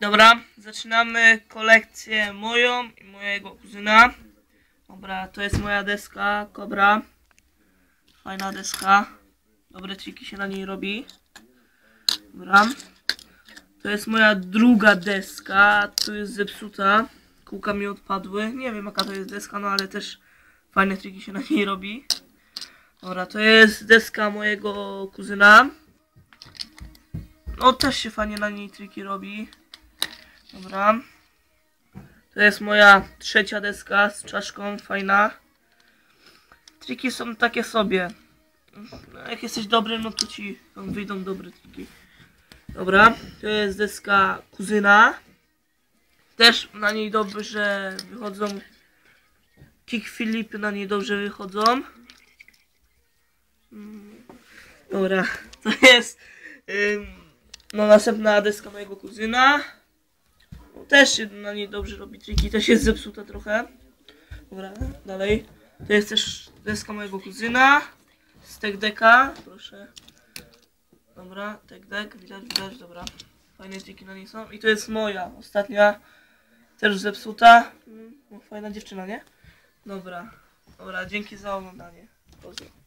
Dobra, zaczynamy kolekcję moją i mojego kuzyna. Dobra, to jest moja deska, kobra. Fajna deska. Dobre triki się na niej robi. Dobra. To jest moja druga deska. Tu jest zepsuta. Kółka mi odpadły. Nie wiem jaka to jest deska, no ale też fajne triki się na niej robi. Dobra, to jest deska mojego kuzyna. No też się fajnie na niej triki robi. Dobra. To jest moja trzecia deska z czaszką, fajna. Triki są takie sobie. No, jak jesteś dobry, no to ci tam wyjdą dobre triki. Dobra, to jest deska kuzyna. Też na niej dobrze wychodzą. Kick Filipy na niej dobrze wychodzą. Dobra, to jest no następna deska mojego kuzyna. Też na niej dobrze robi triki, też jest zepsuta trochę. Dobra, dalej. To jest też deska mojego kuzyna. Z tech decka, proszę. Dobra, tech deck, widać, widać, dobra. Fajne triki na niej są. I to jest moja, ostatnia. Też zepsuta. Mm, fajna dziewczyna, nie? Dobra. Dobra, dzięki za oglądanie. Pozdro.